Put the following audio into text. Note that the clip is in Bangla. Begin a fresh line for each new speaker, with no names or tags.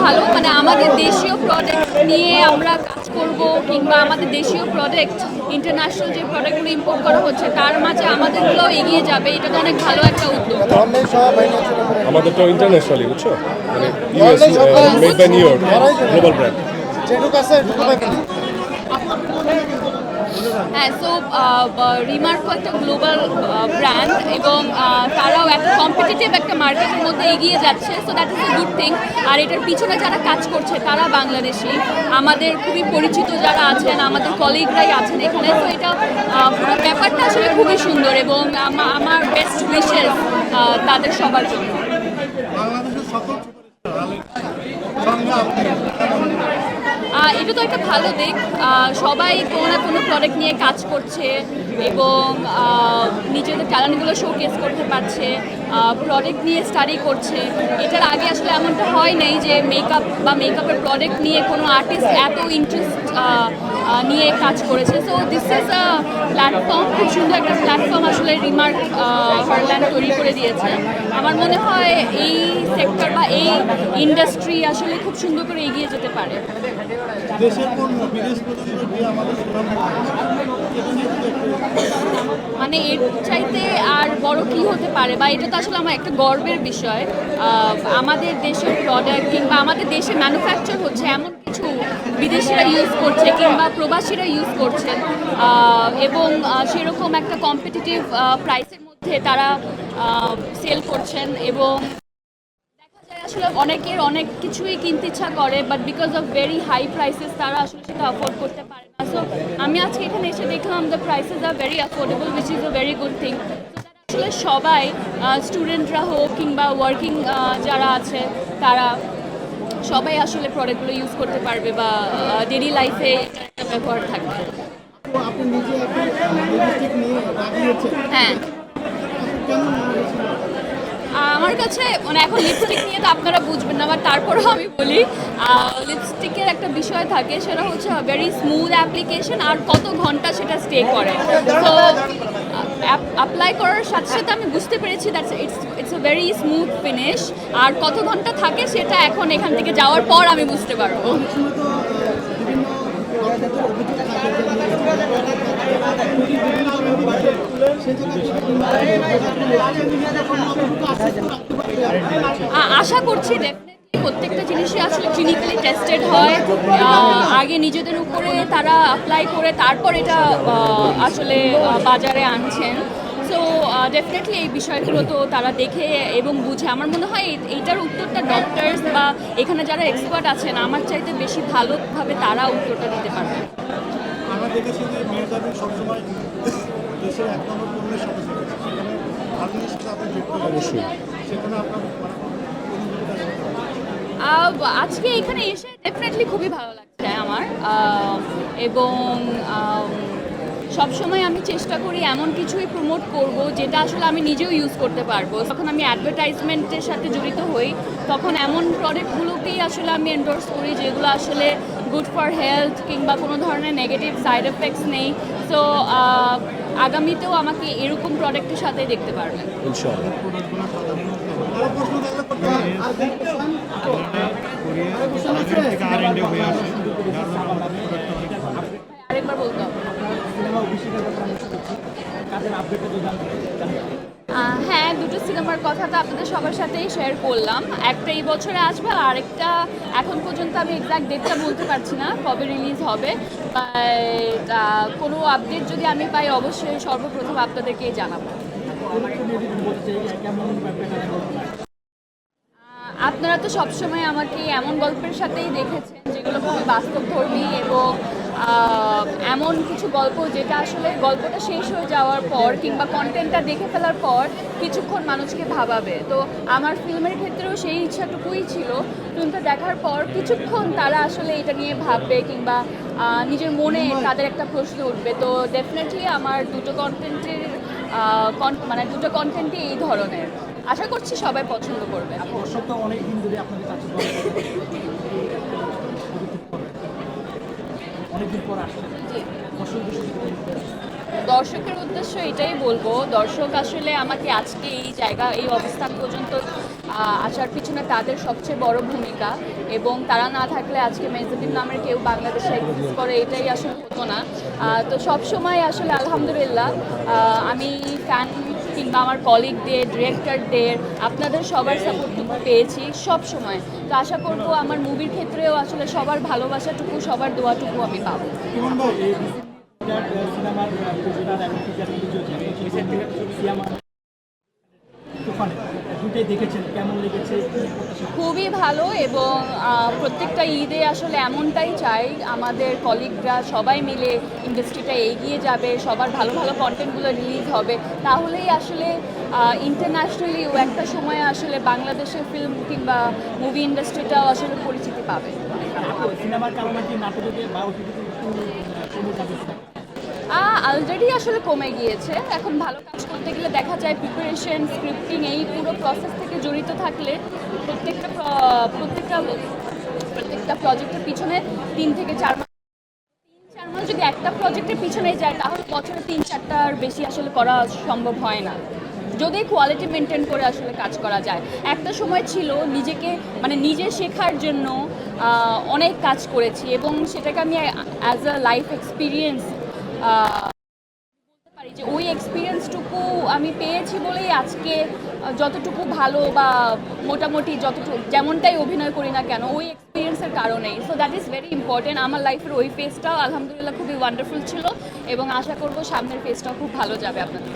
ভালো মানে আমাদের দেশীয় প্রোডাক্ট নিয়ে আমরা কাজ করব কিংবা আমাদের দেশীয় প্রোডাক্ট ইন্টারন্যাশনাল যে প্রোডাক্টগুলো ইম্পোর্ট করা হচ্ছে তার মাঝে আমাদেরগুলো এগিয়ে যাবে এটা তো অনেক ভালো একটা উদ্যোগ।
আমাদের
আমাদেরটা ইন্টারন্যাশনালি বুঝছ? মানে US made by New York global brand
যেটুকু আছে
হ্যাঁ সো রিমার্কো একটা গ্লোবাল ব্র্যান্ড এবং তারাও একটা কম্পিটিটিভ একটা মার্কেটের মধ্যে এগিয়ে যাচ্ছে so that is a good thing আর এটার পিছনে যারা কাজ করছে, তারা বাংলাদেশি। আমাদের খুবই পরিচিত যারা আছেন, আমাদের কলিগরাই আছেন এখানে তো এটা পুরো ব্যাপারটা আসলে খুবই সুন্দর এবং আমা- আমার বেস্ট উইশেস তাদের সবার জন্য।
বাংলাদেশের সকল
এটা তো একটা ভালো দিক। সবাই কোনো না কোনো প্রোডাক্ট নিয়ে কাজ করছে এবং নিজেদের ট্যালেন্টগুলো শোকেস করতে পারছে। প্রোডাক্ট নিয়ে স্টাডি করছে। এটার আগে আসলে এমনটা হয় নাই যে মেকআপ বা মেকআপের প্রোডাক্ট নিয়ে কোনো আর্টিস্ট এত ইন্টারেস্ট নিয়ে কাজ করেছে। So this is a platform খুব সুন্দর একটা প্ল্যাটফর্ম আসলে রিমার্ক হারল্যান্ড তৈরি করে দিয়েছে। আমার মনে হয় এই সেক্টর বা এই ইন্ডাস্ট্রি আসলে খুব সুন্দর করে এগিয়ে যেতে পারে। মানে এর চাইতে আর বড় কি হতে পারে? বা এটা তো আসলে আমার একটা গর্বের বিষয়। আমাদের দেশের প্রোডাক্ট কিংবা আমাদের দেশে ম্যানুফ্যাকচার হচ্ছে এমন কিছু বিদেশিরা ইউজ করছে কিংবা প্রবাসীরা ইউজ করছেন আহ, এবং সেরকম একটা কম্পিটিটিভ প্রাইসের মধ্যে তারা সেল করছেন এবং আসলে অনেকের অনেক কিছুই কিনতে ইচ্ছা করে but because of very high prices তারা আসলে সেটা অ্যাফোর্ড করতে পারে না। সো আমি আজকে এখানে এসে দেখলাম the prices are very affordable which is a very good thing আসলে সবাই স্টুডেন্টরা হোক কিংবা ওয়ার্কিং যারা আছে তারা সবাই আসলে প্রোডাক্টগুলো ইউজ করতে পারবে বা ডেলি লাইফে একটা ব্যবহার থাকবে। হ্যাঁ। আমার কাছে মানে এখন লিপস্টিক নিয়ে তো আপনারা বুঝবেন না বাট তারপরেও আমি বলি লিপস্টিকের একটা বিষয় থাকে সেটা হচ্ছে ভেরি স্মুথ অ্যাপ্লিকেশন আর কত ঘণ্টা সেটা স্টে করে। তো অ্যাপ্লাই করার সাথে সাথে আমি বুঝতে পেরেছি that's it's it's a very smooth finish আর কত ঘণ্টা থাকে সেটা এখন এখান থেকে যাওয়ার পর আমি বুঝতে পারব। আশা করছি ডেফিনেটলি প্রত্যেকটা জিনিসই আসলে ক্লিনিক্যালি টেস্টেড হয়। আগে নিজেদের উপরে তারা অ্যাপ্লাই করে তারপর এটা আসলে বাজারে আনছেন। সো ডেফিনেটলি এই বিষয়গুলো তো তারা দেখে এবং বুঝে। আমার মনে হয় এই- এইটার উত্তরটা ডক্টরস বা এখানে যারা এক্সপার্ট আছেন আমার চাইতে বেশি ভালোভাবে তারা উত্তরটা দিতে পারবে।
আমরা দেখেছি যে মেয়েদাবি সবসময় দেশের এক নম্বর পণ্যের সাথে সেখানে ভারতের সাথে যুক্ত অবশ্যই। সেখানে আপনার মানে অনুভূতিটা কেমন?
আহ, আজকে এখানে এসে ডেফিনেটলি খুবই ভালো লাগছে আমার। এবং সবসময় আমি চেষ্টা করি এমন কিছুই প্রমোট করব যেটা আসলে আমি নিজেও ইউজ করতে পারব। যখন আমি অ্যাডভার্টাইজমেন্টের সাথে জড়িত হই তখন এমন প্রোডাক্টগুলোকেই আসলে আমি এন্ডোর্স করি যেগুলো আসলে গুড ফর হেলথ কিংবা কোনো ধরনের নেগেটিভ সাইড এফেক্টস নেই। সো আগামীতেও আমাকে এরকম প্রোডাক্টের সাথে দেখতে পারবেন।
ইনশাআল্লাহ।
আরও বলতে। হ্যাঁ দুটো সিনেমার কথা তো আপনাদের সবার সাথেই শেয়ার করলাম। একটা এই বছরে আসবে, আর একটা এখন পর্যন্ত আমি এক্সাক্ট ডেটটা বলতে পারছি না, কবে রিলিজ হবে। কোনো আপডেট যদি আমি পাই, অবশ্যই সর্বপ্রথম আপনাদেরকেই জানাব। আপনারা তো সবসময় আমাকে এমন গল্পের সাথেই দেখেছেন যেগুলো খুবই বাস্তবধর্মী এবং এমন কিছু গল্প যেটা আসলে গল্পটা শেষ হয়ে যাওয়ার পর কিংবা কন্টেন্টটা দেখে ফেলার পর কিছুক্ষণ মানুষকে ভাবাবে। তো আমার ফিল্মের ক্ষেত্রেও সেই ইচ্ছাটুকুই ছিল। ফিল্মটা দেখার পর কিছুক্ষণ তারা আসলে এটা নিয়ে ভাববে কিংবা নিজের মনে তাদের একটা প্রশ্ন উঠবে। তো ডেফিনেটলি আমার দুটো কন্টেন্টের মানে দুটো কন্টেন্টই এই ধরনের। আশা করছি সবাই পছন্দ করবে। দর্শকের উদ্দেশ্য এটাই বলব দর্শক আসলে আমাকে আজকে এই জায়গা এই অবস্থান পর্যন্ত আসার পিছনে তাদের সবচেয়ে বড় ভূমিকা এবং তারা না থাকলে আজকে মেজুদ্দিন নামের কেউ বাংলাদেশে এক্সিস্ট করে এটাই আসলে হতো না। তো সবসময় আসলে আলহামদুলিল্লাহ আমি ফ্যান কিংবা আমার কলিগদের ডিরেক্টরদের আপনাদের সবার সাপোর্টটুকু পেয়েছি সব সময় তো আশা করব আমার মুভির ক্ষেত্রেও আসলে সবার ভালোবাসাটুকু সবার দোয়াটুকু আমি পাবো
দেখেছেন কেমন
খুবই ভালো এবং প্রত্যেকটা ঈদে আসলে এমনটাই চাই। আমাদের কলিগরা সবাই মিলে ইন্ডাস্ট্রিটা এগিয়ে যাবে সবার ভালো ভালো কন্টেন্টগুলো রিলিজ হবে। তাহলেই আসলে ইন্টারন্যাশনালিও একটা সময় আসলে বাংলাদেশের ফিল্ম কিংবা মুভি ইন্ডাস্ট্রিটাও আসলে পরিচিতি পাবে। অলরেডি আসলে কমে গিয়েছে। এখন ভালো কাজ করতে গেলে দেখা যায় প্রিপারেশন স্ক্রিপ্টিং এই পুরো প্রসেস থেকে জড়িত থাকলে প্রত্যেকটা প্রত্যেকটা প্রত্যেকটা প্রজেক্টের পিছনে তিন থেকে চার মাস তিন, চার মাস যদি একটা প্রজেক্টের পিছনে যায়, তাহলে বছরে তিন, চারটার বেশি আসলে করা সম্ভব হয় না। যদি কোয়ালিটি মেনটেন করে আসলে কাজ করা যায়। একটা সময় ছিল নিজেকে মানে নিজে শেখার জন্য অনেক কাজ করেছি এবং সেটাকে আমি অ্যাজ আ লাইফ এক্সপিরিয়েন্স বলতে পারি যে ওই এক্সপিরিয়েন্সটুকু আমি পেয়েছি বলেই আজকে যতটুকু ভালো বা মোটামুটি যতটুকু, যেমনটাই অভিনয় করি না কেন, ওই এক্সপিরিয়েন্সের কারণেই। So that is very important আমার লাইফের ওই ফেসটাও আলহামদুলিল্লাহ খুবই ওয়ান্ডারফুল ছিল এবং আশা করব সামনের ফেসটাও খুব ভালো যাবে আপনাদের